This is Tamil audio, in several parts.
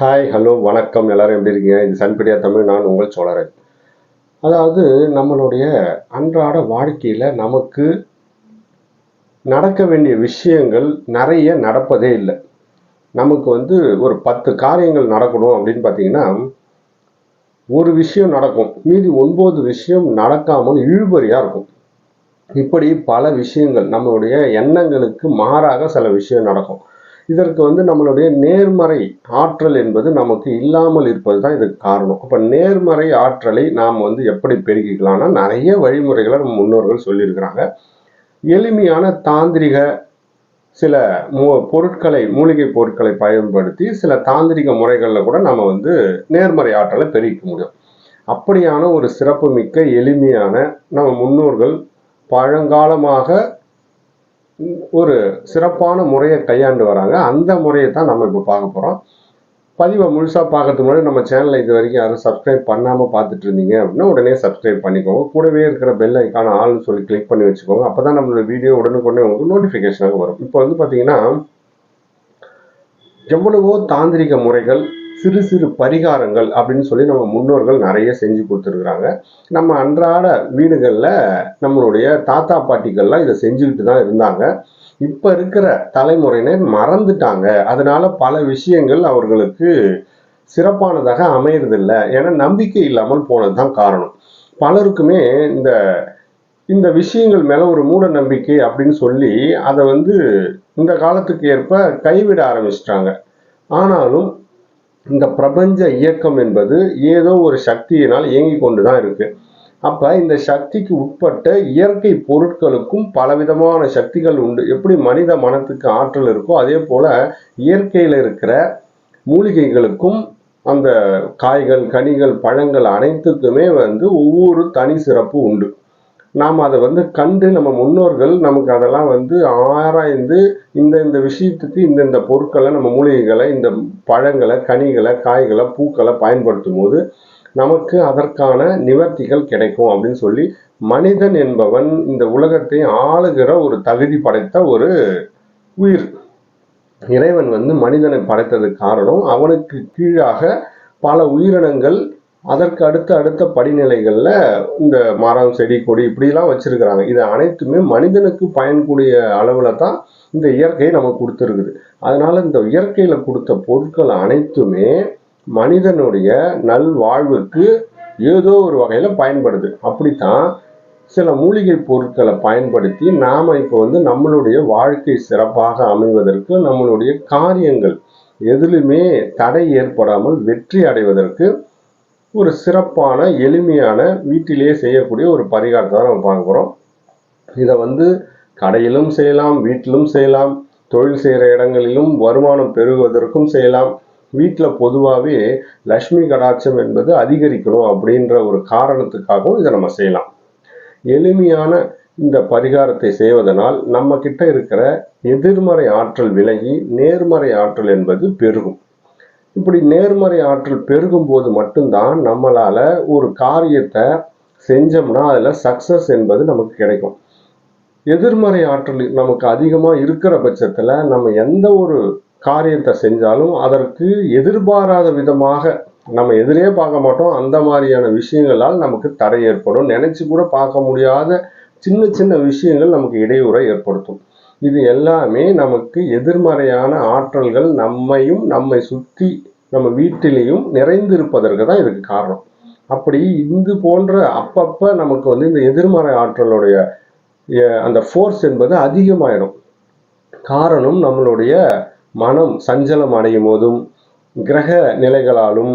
ஹாய் ஹலோ வணக்கம். எல்லாரும் எப்படி இருக்கீங்க? இது சன்பீடியா தமிழ் நான் உங்கள் சோழரன். அதாவது நம்மளுடைய அன்றாட வாழ்க்கையில் நமக்கு நடக்க வேண்டிய விஷயங்கள் நிறைய நடப்பதே இல்லை. நமக்கு வந்து ஒரு பத்து காரியங்கள் நடக்கணும் அப்படின்னு பார்த்தீங்கன்னா ஒரு விஷயம் நடக்கும். மீதி ஒன்பது விஷயம் நடக்காமல் இழுபறியாக இருக்கும். இப்படி பல விஷயங்கள் நம்மளுடைய எண்ணங்களுக்கு மாறாக சில விஷயம் நடக்கும். இதற்கு வந்து நம்மளுடைய நேர்மறை ஆற்றல் என்பது நமக்கு இல்லாமல் இருப்பது தான் இதுக்கு காரணம். அப்போ நேர்மறை ஆற்றலை நாம் வந்து எப்படி பெருகிக்கலாம்னா நிறைய வழிமுறைகளை நம்ம முன்னோர்கள் சொல்லியிருக்கிறாங்க. எளிமையான தாந்திரிக சில மூ பொருட்களை மூலிகை பொருட்களை பயன்படுத்தி சில தாந்திரிக முறைகளில் கூட நம்ம வந்து நேர்மறை ஆற்றலை பெருகிக்க முடியும். அப்படியான ஒரு சிறப்புமிக்க எளிமையான நம்ம முன்னோர்கள் பழங்காலமாக ஒரு சிறப்பான முறையை கையாண்டு வராங்க. அந்த முறையை தான் நம்ம இப்போ பார்க்க போகிறோம் பதிவை முழுசாக பார்க்கறதுக்கு முன்னாடி நம்ம சேனலை இது வரைக்கும் யாரும் சப்ஸ்கிரைப் பண்ணாமல் பார்த்துட்டு இருந்தீங்க அப்படின்னா உடனே சப்ஸ்கிரைப் பண்ணிக்கோங்க. கூடவே இருக்கிற பெல் ஐக்கான ஆள்னு சொல்லி கிளிக் பண்ணி வச்சுக்கோங்க. அப்போ தான் நம்மளோட வீடியோ உடனுக்குடனே உங்களுக்கு நோட்டிஃபிகேஷனாக வரும். இப்போ வந்து பார்த்தீங்கன்னா எவ்வளவோ தாந்திரிக முறைகள் சிறு சிறு பரிகாரங்கள் அப்படின்னு சொல்லி நம்ம முன்னோர்கள் நிறைய செஞ்சு கொடுத்துருக்குறாங்க. நம்ம அன்றாட வீடுகளில் நம்மளுடைய தாத்தா பாட்டிகள்லாம் இதை செஞ்சுக்கிட்டு தான் இருந்தாங்க. இப்போ இருக்கிற தலைமுறையினர் மறந்துட்டாங்க. அதனால பல விஷயங்கள் அவர்களுக்கு சிறப்பானதாக அமையறதில்லை. ஏன்னா நம்பிக்கை இல்லாமல் போனது தான் காரணம். பலருக்குமே இந்த இந்த விஷயங்கள் மேலே ஒரு மூட நம்பிக்கை அப்படின்னு சொல்லி அதை வந்து இந்த காலத்துக்கு ஏற்ப கைவிட ஆரம்பிச்சிட்டாங்க. ஆனாலும் இந்த பிரபஞ்ச இயக்கம் என்பது ஏதோ ஒரு சக்தியினால் இயங்கி கொண்டு தான் இருக்கு. அப்ப இந்த சக்திக்கு உட்பட்ட இயற்கை பொருட்களுக்கும் பலவிதமான சக்திகள் உண்டு. எப்படி மனித மனத்துக்கு ஆற்றல் இருக்கோ அதே போல இயற்கையில் இருக்கிற மூலிகைகளுக்கும் அந்த காய்கள் கனிகள் பழங்கள் அனைத்துக்குமே வந்து ஒவ்வொரு தனி சிறப்பு உண்டு. நாம் அதை வந்து கண்டு நம்ம முன்னோர்கள் நமக்கு அதெல்லாம் வந்து ஆராய்ந்து இந்த இந்த விஷயத்துக்கு இந்த இந்த பொருட்களை நம்ம மூலிகைகளை இந்த பழங்களை கனிகளை காய்களை பூக்களை பயன்படுத்தும் போது நமக்கு அதற்கான நிவர்த்திகள் கிடைக்கும் அப்படின்னு சொல்லி மனிதன் என்பவன் இந்த உலகத்தை ஆளுகிற ஒரு தகுதி படைத்த ஒரு உயிர். இறைவன் வந்து மனிதனை படைத்தது காரணம் அவனுக்கு கீழாக பல உயிரினங்கள் அதற்கு அடுத்த அடுத்த படிநிலைகளில் இந்த மரம் செடி கொடி இப்படிலாம் வச்சுருக்கிறாங்க. இது அனைத்துமே மனிதனுக்கு பயன்கூடிய அளவில் தான் இந்த இயற்கையை நமக்கு கொடுத்துருக்குது. அதனால் இந்த இயற்கையில் கொடுத்த பொருட்கள் அனைத்துமே மனிதனுடைய நல்வாழ்வுக்கு ஏதோ ஒரு வகையில் பயன்படுது. அப்படித்தான் சில மூலிகை பொருட்களை பயன்படுத்தி நாம் இப்போ வந்து நம்மளுடைய வாழ்க்கை சிறப்பாக அமைவதற்கு நம்மளுடைய காரியங்கள் எதிலுமே தடை ஏற்படாமல் வெற்றி அடைவதற்கு ஒரு சிறப்பான எளிமையான வீட்டிலேயே செய்யக்கூடிய ஒரு பரிகாரத்தை தான் நம்ம பார்க்குறோம் இதை வந்து கடையிலும் செய்யலாம் வீட்டிலும் செய்யலாம் தொழில் செய்கிற இடங்களிலும் வருமானம் பெருகுவதற்கும் செய்யலாம். வீட்டில் பொதுவாகவே லக்ஷ்மி கடாட்சம் என்பது அதிகரிக்கணும் அப்படின்ற ஒரு காரணத்துக்காகவும் இதை நம்ம செய்யலாம். எளிமையான இந்த பரிகாரத்தை செய்வதனால் நம்ம கிட்ட இருக்கிற எதிர்மறை ஆற்றல் விலகி நேர்மறை ஆற்றல் என்பது பெருகும். இப்படி நேர்மறை ஆற்றல் பெருகும் போது மட்டும்தான் நம்மளால ஒரு காரியத்தை செஞ்சோம்னா அதில் சக்சஸ் என்பது நமக்கு கிடைக்கும். எதிர்மறை ஆற்றல் நமக்கு அதிகமாக இருக்கிற பட்சத்தில் நம்ம எந்த ஒரு காரியத்தை செஞ்சாலும் அதற்கு எதிர்பாராத விதமாக நம்ம எதிரே பார்க்க மாட்டோம். அந்த மாதிரியான விஷயங்களால் நமக்கு தடை ஏற்படும். நினச்சி கூட பார்க்க முடியாத சின்ன சின்ன விஷயங்கள் நமக்கு இடையூறை ஏற்படுத்தும். இது எல்லாமே நமக்கு எதிர்மறையான ஆற்றல்கள் நம்மையும் நம்மை சுற்றி நம்ம வீட்டிலையும் நிறைந்திருப்பதற்கு தான் இதுக்கு காரணம். அப்படி இது போன்ற அப்பப்போ நமக்கு வந்து இந்த எதிர்மறை ஆற்றலுடைய அந்த ஃபோர்ஸ் என்பது அதிகமாயிடும். காரணம் நம்மளுடைய மனம் சஞ்சலம் அடையும் போதும் கிரக நிலைகளாலும்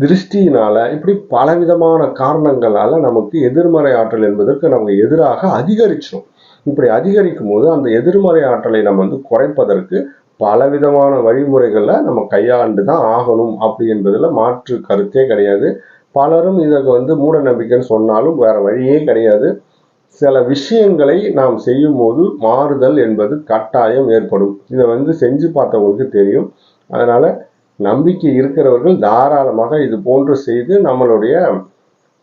திருஷ்டியினால இப்படி பலவிதமான காரணங்களால நமக்கு எதிர்மறை ஆற்றல் என்பதற்கு நமக்கு எதிராக அதிகரிச்சிடும் இப்படி அதிகரிக்கும் போது அந்த எதிர்மறை ஆற்றலை நம்ம வந்து குறைப்பதற்கு பலவிதமான வழிமுறைகளில் நம்ம கையாண்டு தான் ஆகணும். அப்படி என்பதில் மாற்று கருத்தே கிடையாது. பலரும் இதற்கு வந்து மூட நம்பிக்கைன்னு சொன்னாலும் வேற வழியே கிடையாது. சில விஷயங்களை நாம் செய்யும் போது மாறுதல் என்பது கட்டாயம் ஏற்படும். இதை வந்து செஞ்சு பார்த்தவங்களுக்கு தெரியும். அதனால நம்பிக்கை இருக்கிறவர்கள் தாராளமாக இது போன்று செய்து நம்மளுடைய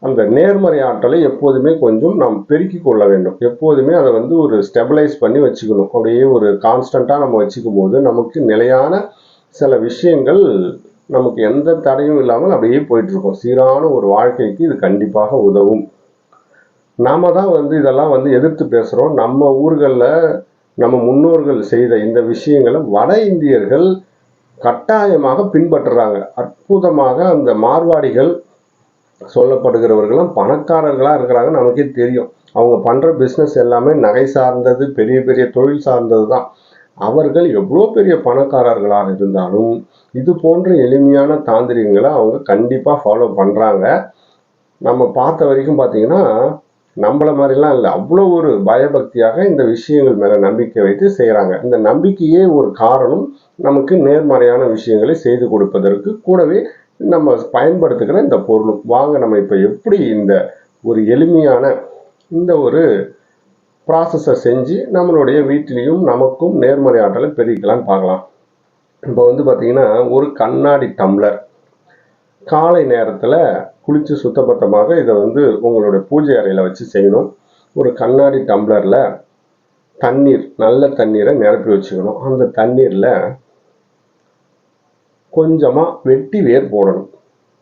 அந்த நேர்மறை ஆற்றலை எப்போதுமே கொஞ்சம் நாம் பெருக்கி கொள்ள வேண்டும். எப்போதுமே அதை வந்து ஒரு ஸ்டெபிளைஸ் பண்ணி வச்சுக்கணும். அப்படியே ஒரு கான்ஸ்டண்ட்டாக நம்ம வச்சுக்கும் போது நமக்கு நிலையான சில விஷயங்கள் நமக்கு எந்த தடையும் இல்லாமல் அப்படியே போயிட்டுருக்கோம். சீரான ஒரு வாழ்க்கைக்கு இது கண்டிப்பாக உதவும். நாம தான் வந்து இதெல்லாம் வந்து எதிர்த்து பேசுகிறோம் நம்ம ஊர்களில் நம்ம முன்னோர்கள் செய்த இந்த விஷயங்களை வட இந்தியர்கள் கட்டாயமாக பின்பற்றுறாங்க. அற்புதமாக அந்த மார்வாடிகள் சொல்லப்படுகிறவர்களும் பணக்காரர்களாக இருக்கிறாங்க. நமக்கே தெரியும். அவங்க பண்ணுற பிஸ்னஸ் எல்லாமே நகை சார்ந்தது பெரிய பெரிய தொழில் சார்ந்தது தான். அவர்கள் எவ்வளோ பெரிய பணக்காரர்களாக இருந்தாலும் இது போன்ற எளிமையான தாந்திரிகங்களை அவங்க கண்டிப்பாக ஃபாலோ பண்ணுறாங்க நம்ம பார்த்த வரைக்கும் பார்த்தீங்கன்னா நம்மள மாதிரிலாம் இல்லை. அவ்வளோ ஒரு பயபக்தியாக இந்த விஷயங்கள் மேலே நம்பிக்கை வைத்து செய்கிறாங்க இந்த நம்பிக்கையே ஒரு காரணம். நமக்கு நேர்மறையான விஷயங்களை செய்து கொடுப்பதற்கு கூடவே நம்ம பயன்படுத்துகிற இந்த பொருளும். வாங்க நம்ம இப்போ எப்படி இந்த ஒரு எளிமையான இந்த ஒரு ப்ராசஸை செஞ்சு நம்மளுடைய வீட்டிலையும் நமக்கும் நேர்மறை ஆற்றலை பெருக்கலாம்னு பார்க்கலாம். இப்போ வந்து பார்த்தீங்கன்னா ஒரு கண்ணாடி டம்ளர். காலை நேரத்தில் குளித்து சுத்தபத்தமாக இதை வந்து உங்களுடைய பூஜை அறையில் வச்சு செய்யணும். ஒரு கண்ணாடி டம்ளரில் தண்ணீர் நல்ல தண்ணீரை நிரப்பி வச்சுக்கணும். அந்த தண்ணீரில் கொஞ்சமாக வெட்டி வேர் போடணும்.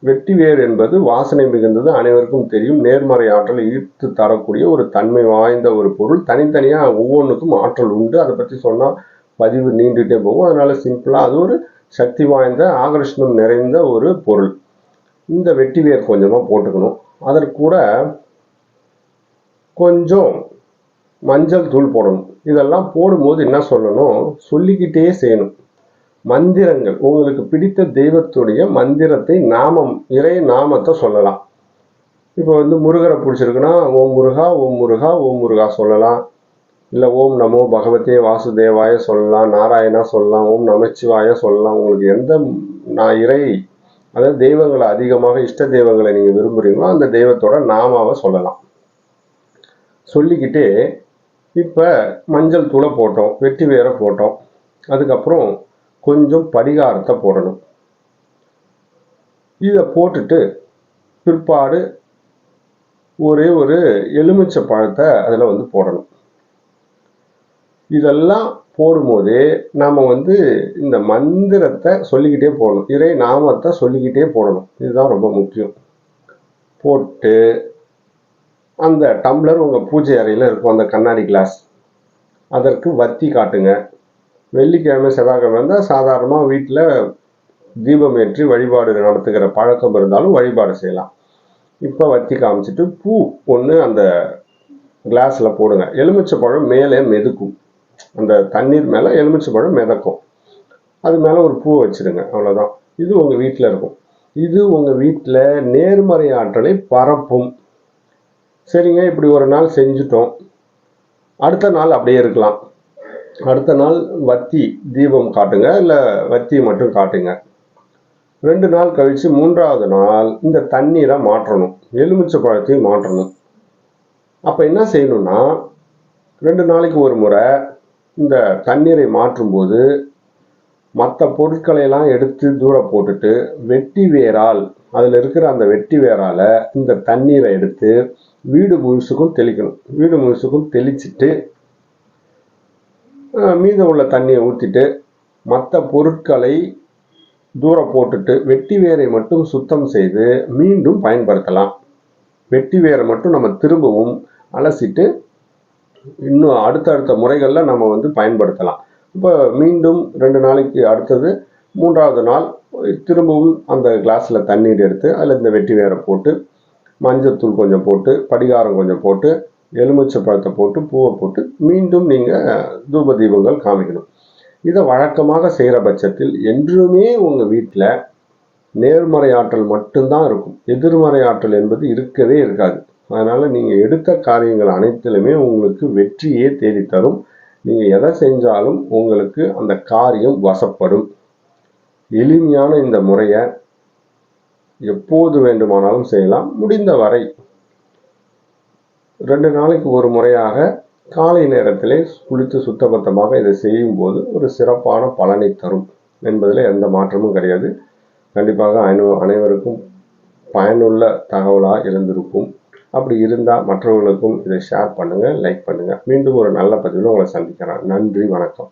வெட்டி வேர் என்பது வாசனை மிகுந்தது அனைவருக்கும் தெரியும். நேர்மறை ஆற்றலை ஈர்த்து தரக்கூடிய ஒரு தன்மை வாய்ந்த ஒரு பொருள். தனித்தனியாக ஒவ்வொன்றுக்கும் ஆற்றல் உண்டு. அதை பற்றி சொன்னால் பதிவு நீண்டுகிட்டே போகும். அதனால் சிம்பிளாக அது ஒரு சக்தி வாய்ந்த ஆகர்ஷணம் நிறைந்த ஒரு பொருள். இந்த வெட்டி வேர் கொஞ்சமாக போட்டுக்கணும். அதற்கு கூட கொஞ்சம் மஞ்சள் தூள் போடணும். இதெல்லாம் போடும்போது என்ன சொல்லணும்? சொல்லிக்கிட்டே செய்யணும். மந்திரங்கள். உங்களுக்கு பிடித்த தெய்வத்துடைய மந்திரத்தை நாமம் இறை நாமத்தை சொல்லலாம். இப்போ வந்து முருகரை பிடிச்சிருக்குன்னா ஓம் முருகா ஓம் முருகா ஓம் முருகா சொல்லலாம். இல்லை ஓம் நமோ பகவதே வாசுதேவாய சொல்லலாம் நாராயணா சொல்லலாம் ஓம் நமச்சிவாய சொல்லலாம். உங்களுக்கு எந்த நான் இறை அதாவது தெய்வங்களை அதிகமாக இஷ்ட தெய்வங்களை நீங்கள் விரும்புகிறீங்களோ அந்த தெய்வத்தோட நாமாவை சொல்லலாம். சொல்லிக்கிட்டே இப்போ மஞ்சள் தூளை போட்டோம் வெட்டி வேற போட்டோம். அதுக்கப்புறம் கொஞ்சம் படிகாரத்தை போடணும். இதை போட்டுட்டு பிற்பாடு ஒரே ஒரு எலுமிச்சை பழத்தை அதில் வந்து போடணும். இதெல்லாம் போடும்போதே நாம் வந்து இந்த மந்திரத்தை சொல்லிக்கிட்டே போடணும் இறை நாமத்தை சொல்லிக்கிட்டே போடணும். இதுதான் ரொம்ப முக்கியம். போட்டு அந்த டம்ளர் உங்கள் பூஜை அறையில் இருக்கும் அந்த கண்ணாடி கிளாஸ். அதற்கு வத்தி காட்டுங்க. வெள்ளிக்கிழமை செவ்வாய்க்கிழமை இருந்தால் சாதாரணமாக வீட்டில் தீபம் ஏற்றி வழிபாடு நடத்துகிற பழக்கம் இருந்தாலும் வழிபாடு செய்யலாம். இப்போ வத்தி காமிச்சிட்டு பூ ஒன்று அந்த கிளாஸில் போடுங்க. எலுமிச்சை பழம் மேலே மெதுக்கும். அந்த தண்ணீர் மேலே எலுமிச்சை பழம் மிதக்கும். அது மேலே ஒரு பூ வச்சுருங்க. அவ்வளோதான் இது உங்கள் வீட்டில் இருக்கும். இது உங்கள் வீட்டில் நேர்மறை ஆற்றலை பரப்பும். சரிங்க இப்படி ஒரு நாள் செஞ்சுட்டோம். அடுத்த நாள் அப்படியே இருக்கலாம். அடுத்த நாள் வத்தி தீபம் காட்டுங்க இல்லை வத்தி மட்டும் காட்டுங்க. ரெண்டு நாள் கழித்து மூன்றாவது நாள் இந்த தண்ணீரை மாற்றணும் எலுமிச்சை பழத்தையும் மாற்றணும். அப்போ என்ன செய்யணும்னா ரெண்டு நாளைக்கு ஒரு முறை இந்த தண்ணீரை மாற்றும்போது மற்ற பொருட்களையெல்லாம் எடுத்து தூர போட்டுட்டு வெட்டி வேரால் அதில் இருக்கிற அந்த வெட்டி வேரால் இந்த தண்ணீரை எடுத்து வீடு முழுசுக்கும் தெளிக்கணும். வீடு முழுசுக்கும் தெளிச்சிட்டு மீதம் உள்ள தண்ணியை ஊற்றிட்டு மற்ற பொருட்களை தூர போட்டுட்டு வெட்டி வேரை மட்டும் சுத்தம் செய்து மீண்டும் பயன்படுத்தலாம். வெட்டி வேரை மட்டும் நம்ம திரும்பவும் அலசிட்டு இன்னும் அடுத்தடுத்த முறைகளில் நம்ம வந்து பயன்படுத்தலாம். இப்போ மீண்டும் ரெண்டு நாளைக்கு அடுத்தது மூன்றாவது நாள் திரும்பவும் அந்த கிளாஸில் தண்ணீர் எடுத்து அதில் இந்த வெட்டி வேரை போட்டு மஞ்சத்தூள் கொஞ்சம் போட்டு படிகாரம் கொஞ்சம் போட்டு எலுமிச்சை பழத்தை போட்டு பூவை போட்டு மீண்டும் நீங்கள் தூப தீபங்கள் காமிக்கணும். இதை வழக்கமாக செய்கிற பட்சத்தில் என்றுமே உங்கள் வீட்டில் நேர்மறை ஆற்றல் மட்டும்தான் இருக்கும். எதிர்மறை ஆற்றல் என்பது இருக்கவே இருக்காது. அதனால் நீங்கள் எடுத்த காரியங்கள் அனைத்திலுமே உங்களுக்கு வெற்றியே தேடித்தரும். நீங்கள் எதை செஞ்சாலும் உங்களுக்கு அந்த காரியம் வசப்படும். எளிமையான இந்த முறையை எப்போது வேண்டுமானாலும் செய்யலாம். முடிந்த வரை ரெண்டு நாளைக்கு ஒரு முறையாக காலை நேரத்திலே குளித்து சுத்தபத்தமாக இதை செய்யும்போது ஒரு சிறப்பான பலனை தரும் என்பதில் எந்த மாற்றமும் கிடையாது. கண்டிப்பாக அனை அனைவருக்கும் பயனுள்ள தகவலாக இருந்திருக்கும். அப்படி இருந்தால் மற்றவர்களுக்கும் இதை ஷேர் பண்ணுங்கள் லைக் பண்ணுங்கள் மீண்டும் ஒரு நல்ல பதிவில் உங்களை சந்திக்கிறேன். நன்றி வணக்கம்.